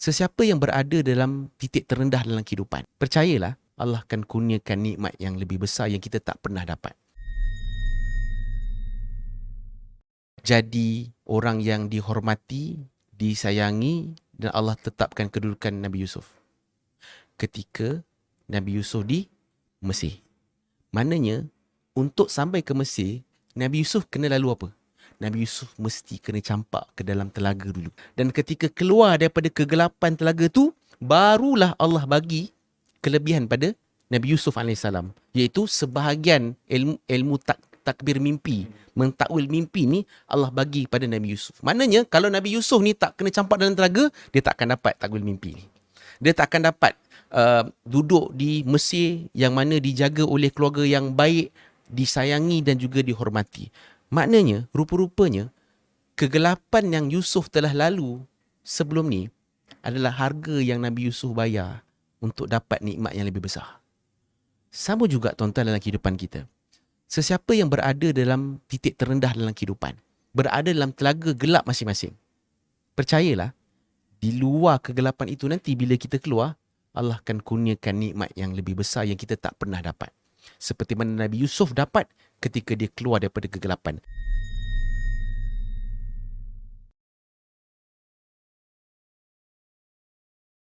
Sesiapa yang berada dalam titik terendah dalam kehidupan, percayalah Allah akan kurniakan nikmat yang lebih besar yang kita tak pernah dapat. Jadi orang yang dihormati, disayangi dan Allah tetapkan kedudukan Nabi Yusuf. Ketika Nabi Yusuf di Mesir. Maknanya untuk sampai ke Mesir, Nabi Yusuf kena lalu apa? Nabi Yusuf mesti kena campak ke dalam telaga dulu. Dan ketika keluar daripada kegelapan telaga tu, barulah Allah bagi kelebihan pada Nabi Yusuf AS. Iaitu sebahagian ilmu, ilmu tak, takbir mimpi, mentakwil mimpi ni Allah bagi pada Nabi Yusuf. Maknanya kalau Nabi Yusuf ni tak kena campak dalam telaga, dia tak akan dapat takwil mimpi ni. Dia tak akan dapat uh, duduk di Mesir yang mana dijaga oleh keluarga yang baik, disayangi dan juga dihormati. Maknanya, rupa-rupanya, kegelapan yang Yusuf telah lalu sebelum ni adalah harga yang Nabi Yusuf bayar untuk dapat nikmat yang lebih besar. Sama juga tuan-tuan dalam kehidupan kita. Sesiapa yang berada dalam titik terendah dalam kehidupan, berada dalam telaga gelap masing-masing. Percayalah, di luar kegelapan itu nanti bila kita keluar, Allah akan kurniakan nikmat yang lebih besar yang kita tak pernah dapat. Seperti mana Nabi Yusuf dapat ketika dia keluar daripada kegelapan.